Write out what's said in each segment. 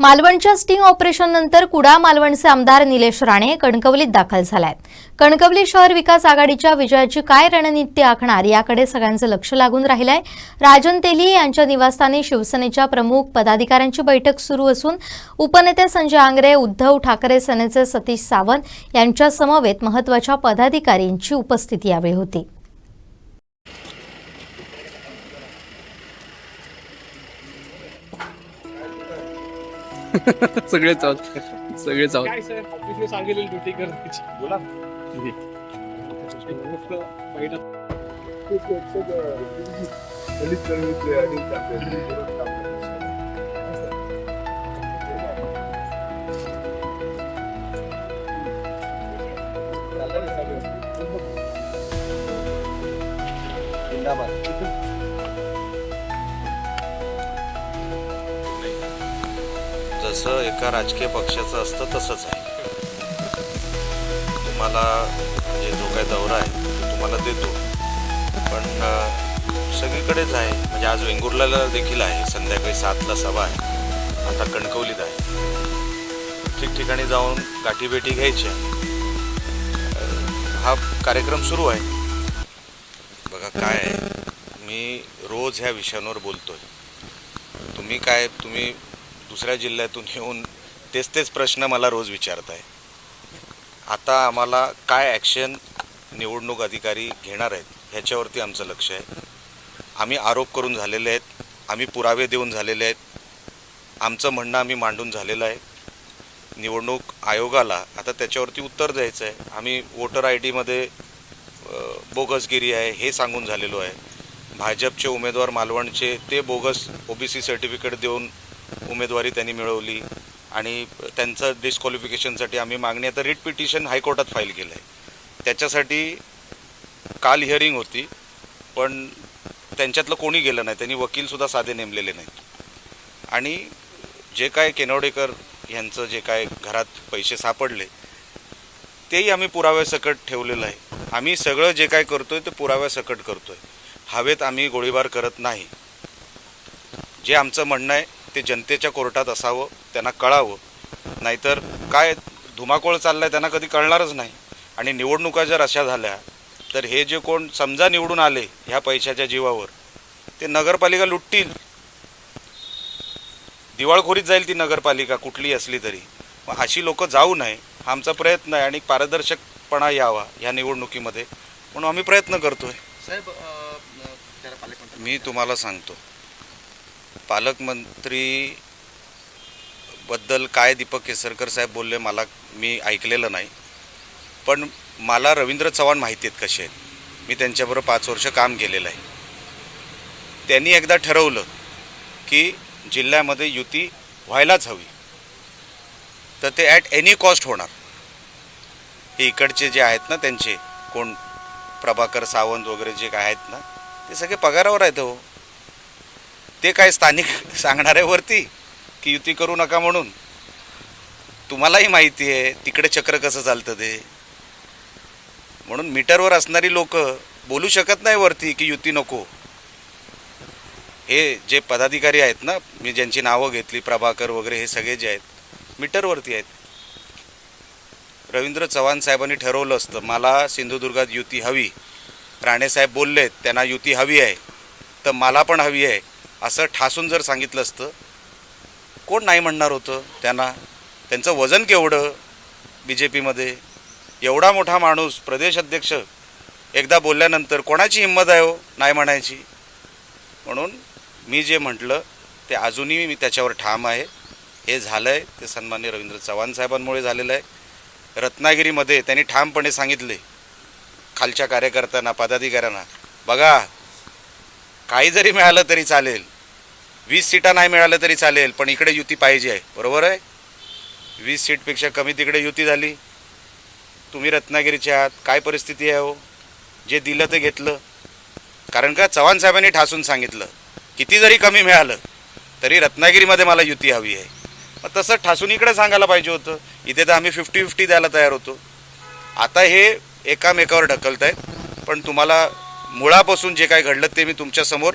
मालवणच्या स्टिंग ऑपरेशननंतर कुडा मालवणचे आमदार निलेश राणे कणकवलीत दाखल झालायत कणकवली शहर विकास आघाडीच्या विजयाची काय रणनीती आखणार याकडे सगळ्यांचं लक्ष लागून राहिलंय. राजन तेली यांच्या निवासस्थानी शिवसेनेच्या प्रमुख पदाधिकाऱ्यांची बैठक सुरू असून उपनेते संजय आंग्रे उद्धव ठाकरे सेनेचे सतीश सावंत यांच्या समवेत महत्त्वाच्या पदाधिकाऱ्यांची उपस्थिती यावेळी होती. सगळेच आहोत सगळेच आहोत काय सर? ऑफिसने सांगितलेली ड्युटी करायची. बोला. जसं एका राजकीय पक्षाचं असतं तसंच आहे. तुम्हाला म्हणजे जो काय दौरा आहे तो तुम्हाला देतो. पण सगळीकडेच आहे. म्हणजे आज वेंगुर्ल्याला देखील आहे संध्याकाळी सातला सभा आहे. आता कणकवलीत आहे. ठिकठिकाणी जाऊन गाठीभेटी घ्यायच्या हा कार्यक्रम सुरू आहे. बघा काय आहे. मी रोज ह्या विषयांवर बोलतोय. तुम्ही काय तुम्ही दुसऱ्या जिल्ह्यातून येऊन तेच तेच प्रश्न मला रोज विचारत आहे आता आम्हाला काय ॲक्शन निवडणूक अधिकारी घेणार आहेत ह्याच्यावरती आमचं लक्ष आहे. आम्ही आरोप करून झालेले आहेत आम्ही पुरावे देऊन झालेले आहेत. आमचं म्हणणं आम्ही मांडून झालेलं आहे. निवडणूक आयोगाला आता त्याच्यावरती उत्तर द्यायचं आहे. आम्ही वोटर आय डीमध्ये बोगसगिरी आहे हे सांगून झालेलो आहे. भाजपचे उमेदवार मालवणचे ते बोगस ओबीसी सर्टिफिकेट देऊन उमेदवारी त्यांनी मिळवली आणि त्यांचं डिस्क्वालिफिकेशनसाठी आम्ही मागणी आता रिट पिटिशन हायकोर्टात फाईल केलं आहे त्याच्यासाठी काल हिअरिंग होती पण त्यांच्यातलं कोणी गेलं नाही. त्यांनी वकीलसुद्धा साधे नेमलेले नाहीत. आणि जे काय केनवडेकर यांचं जे काय घरात पैसे सापडले तेही आम्ही पुराव्यासकट ठेवलेलं आहे. आम्ही सगळं जे काय करतोय ते पुराव्यासकट करतोय. हवेत आम्ही गोळीबार करत नाही. जे आमचं म्हणणं आहे ते जनतेच्या कोर्टात असावं त्यांना कळावं. नाहीतर काय धुमाकूळ चाललाय त्यांना कधी कळणारच नाही. आणि निवडणुका जर अशा झाल्या तर हे जे कोण समजा निवडून आले ह्या पैशाच्या जीवावर ते नगरपालिका लुटतील. दिवाळखोरीत जाईल ती नगरपालिका कुठली असली तरी. मग अशी लोक जाऊ नये हा आमचा प्रयत्न आहे आणि पारदर्शकपणा यावा ह्या निवडणुकीमध्ये. म्हणून आम्ही प्रयत्न करतोय. साहेब मी तुम्हाला सांगतो. पालकमंत्री बद्दल काय दीपक केसरकर साहेब बोलले मला मी ऐकलेलं नाही. पण मला रवींद्र चव्हाण माहिती आहेत कसे आहेत. मी त्यांच्याबरोबर पाच वर्ष काम केलेलं आहे. त्यांनी एकदा ठरवलं की जिल्ह्यामध्ये युती व्हायलाच हवी. तर ते ॲट एनी कॉस्ट होणार. हे इकडचे जे आहेत ना त्यांचे कोण प्रभाकर सावंत वगैरे जे काय आहेत ना ते सगळे पगारावर आहेत हो. ते काय स्थानिक सांगणार आहे वरती की युती करू नका म्हणून? तुम्हालाही माहिती आहे तिकडे चक्र कसं चालतं ते. म्हणून मीटरवर असणारी लोक बोलू शकत नाही वरती की युती नको. हे जे पदाधिकारी आहेत ना मी ज्यांची नावं घेतली प्रभाकर वगैरे हे सगळे जे आहेत मीटरवरती आहेत. रवींद्र चव्हाण साहेबांनी ठरवलं असतं मला सिंधुदुर्गात युती हवी. राणेसाहेब बोललेत त्यांना युती हवी आहे. तर मला पण हवी आहे. असं ठासून जर सांगितलं असतं कोण नाही म्हणणार होतं त्यांना? त्यांचं वजन केवढं बी जे पीमध्ये एवढा मोठा माणूस प्रदेश अध्यक्ष एकदा बोलल्यानंतर कोणाची हिंमत आहे हो नाही म्हणायची? म्हणून मी जे म्हटलं ते अजूनही मी त्याच्यावर ठाम आहे. हे झालं आहे ते सन्मान्य रवींद्र चव्हाण साहेबांमुळे झालेलं आहे. रत्नागिरीमध्ये त्यांनी ठामपणे सांगितले खालच्या कार्यकर्त्यांना पदाधिकाऱ्यांना बघा काही जरी मिळालं तरी चालेल. वीस सीटा नाही मिळालं तरी चालेल पण इकडे युती पाहिजे आहे. बरोबर आहे? वीस सीटपेक्षा कमी तिकडे युती झाली. तुम्ही रत्नागिरीचे आहात काय परिस्थिती आहे हो? जे दिलं ते घेतलं. कारण का चव्हाण साहेबांनी ठासून सांगितलं किती जरी कमी मिळालं तरी रत्नागिरीमध्ये मला युती हवी आहे. मग तसं ठासून इकडे सांगायला पाहिजे होतं. इथे तर आम्ही फिफ्टी फिफ्टी द्यायला तयार होतो. आता हे एकामेकावर ढकलत आहेत पण तुम्हाला मुळापासून जे काय घडलं ते मी तुमच्यासमोर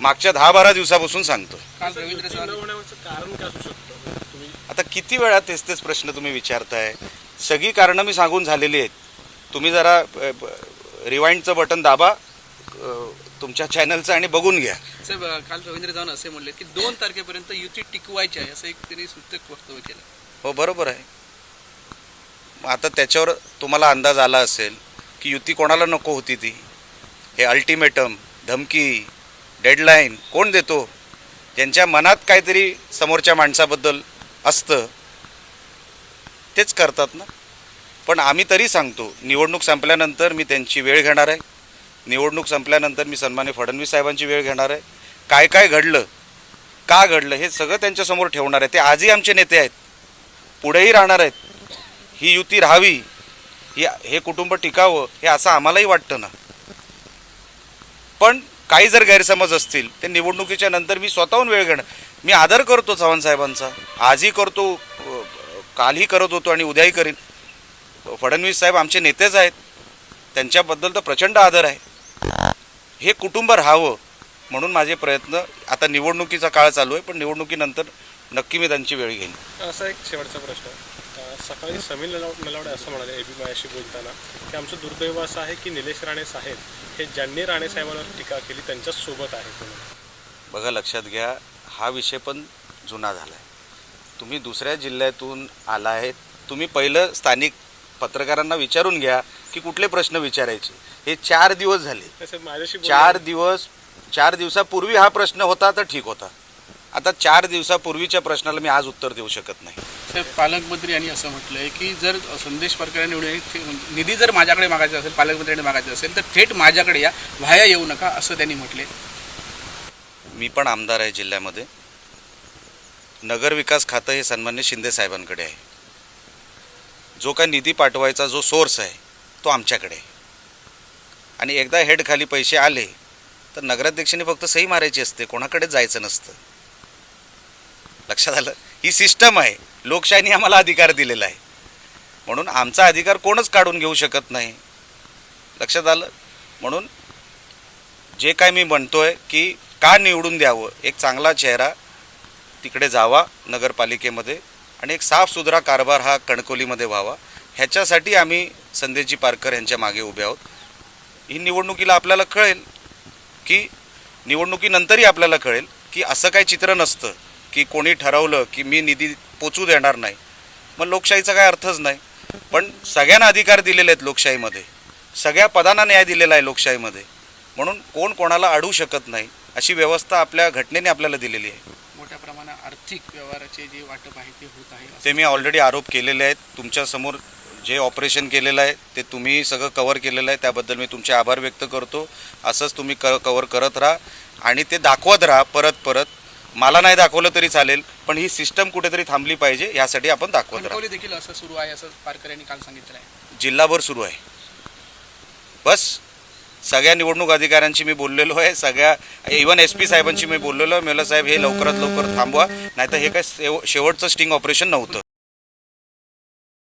मागच्या दहा बारा दिवसापासून सांगतो काल रवींद्र चव्हाण न होण्याचं कारण काय असू शकतं? तुम्ही आता किती वेळा तेच तेच प्रश्न तुम्ही विचारताय? सगळी कारणं मी सांगून झालेली आहेत. तुम्ही जरा रिवाइंडचं बटन दाबा तुमच्या चॅनलचं आणि बघून घ्या. साहेब काल रवींद्र जाऊन असे म्हणले की दोन तारखेपर्यंत युती टिकवायची आहे असं एक त्यांनी सूचक वक्तव्य केलं. हो बरोबर आहे. आता त्याच्यावर तुम्हाला अंदाज आला असेल की युती कोणाला नको होती ती? हे अल्टिमेटम धमकी डेडलाईन कोण देतो? ज्यांच्या मनात काहीतरी समोरच्या माणसाबद्दल असतं. तेच करतात ना? पण आम्ही तरी सांगतो निवडणूक संपल्यानंतर मी त्यांची वेळ घेणार आहे. निवडणूक संपल्यानंतर मी सन्मान्य फडणवीस साहेबांची वेळ घेणार आहे. काय काय घडलं? का घडलं? हे सगळं त्यांच्यासमोर ठेवणार आहे. ते आजही आमचे नेते आहेत. पुढेही राहणार आहेत. ही युती राहावी. ही हे कुटुंब टिकावं हे असं आम्हालाही वाटतं ना? पण काही जर गैरसमज असतील ते निवडणुकीच्या नंतर मी स्वतःहून वेळ घेणार मी आदर करतो चव्हाण साहेबांचा. आजही करतो कालही करत होतो आणि उद्याही करीन. फडणवीस साहेब आमचे नेतेच आहेत. त्यांच्याबद्दल तर प्रचंड आदर आहे. हे कुटुंब राहावं म्हणून माझे प्रयत्न आता निवडणुकीचा काळ चालू आहे पण निवडणुकीनंतर नक्की मी त्यांची वेळ घेईन. असा एक शेवटचा प्रश्न. सकाळी समीर नलाव नलावडे असं म्हणाले एबी मायाशी बोलताना की आमचं दुर्दैव असं आहे की निलेश राणे साहेब हे ज्यांनी राणे साहेबांवर टीका केली त्यांच्याच सोबत आहेत म्हणून. बघा लक्षात घ्या हा विषय पण जुना झाला आहे तुम्ही दुसऱ्या जिल्ह्यातून आला आहे तुम्ही पहिलं स्थानिक पत्रकारांना विचारून घ्या की कुठले प्रश्न विचारायचे. हे चार दिवस झाले. चार दिवस चार दिवसापूर्वी हा प्रश्न होता तर ठीक होता. आता चार दिवसापूर्वीच्या प्रश्नाला मी आज उत्तर देऊ शकत नाही. साहेब पालकमंत्री यांनी असं म्हटलंय की जर संदेश पारकर निवडून निधी जर माझ्याकडे मागायचा असेल पालकमंत्र्यांनी मागायचा असेल तर थेट माझ्याकडे या व्हाया येऊ नका असं त्यांनी म्हटले मी पण आमदार आहे जिल्ह्यामध्ये. नगर विकास खातं हे सन्मान्य शिंदे साहेबांकडे आहे. जो काय निधी पाठवायचा जो सोर्स आहे तो आमच्याकडे आहे. आणि एकदा हेड खाली पैसे आले तर नगराध्यक्षांनी फक्त सही मारायची असते कोणाकडेच जायचं नसतं. लक्षात आलं? ही सिस्टम आहे. लोकशाहीने आम्हाला अधिकार दिलेला आहे. म्हणून आमचा अधिकार कोणच काढून घेऊ शकत नाही. लक्षात आलं? म्हणून जे काय मी म्हणतोय की का निवडून द्यावं? एक चांगला चेहरा तिकडे जावा नगरपालिकेमध्ये आणि एक साफसुथरा कारभार हा कणकोलीमध्ये व्हावा. ह्याच्यासाठी आम्ही संदेशजी पारकर यांच्या मागे उभे आहोत. ही निवडणुकीला आपल्याला कळेल की निवडणुकीनंतरही आपल्याला कळेल की असं काही चित्र नसतं. की कोणी ठरवलं की मी निधी पोचू देणार नाही. मग लोकशाहीचा काय अर्थच नाही. पण सगळ्यांना अधिकार दिलेले आहेत लोकशाहीमध्ये. सगळ्या पदांना न्याय दिलेला आहे लोकशाहीमध्ये. म्हणून कोण कोणाला अडवू शकत नाही अशी व्यवस्था आपल्या घटनेने आपल्याला दिलेली आहे. मोठ्या प्रमाणात आर्थिक व्यवहाराचे जे वाटप आहे ते होत आहे. ते मी ऑलरेडी आरोप केलेले आहेत. तुमच्यासमोर जे ऑपरेशन केलेलं आहे ते तुम्ही सगळं कवर केलेलं आहे. त्याबद्दल मी तुमचे आभार व्यक्त करतो. असंच तुम्ही क कवर करत राहा आणि ते दाखवत राहा परत परत. मला नाही दाखवलं तरी चालेल पण ही सिस्टम कुठेतरी थांबली पाहिजे यासाठी आपण दाखवत राहा. कणकवली देखील असं सुरू आहे असं पारकर यांनी काल सांगितलं आहे जिल्हाभर सुरू आहे. बस सगळ्या निवडणूक अधिकाऱ्यांशी मी बोललेलो आहे सगळ्या इवन एस पी साहेबांशी मी बोललेलो आहे. मेला साहेब हे लवकरात लवकर थांबवा नाहीतर हे काय शेव शेवटचं स्टिंग ऑपरेशन नव्हतं.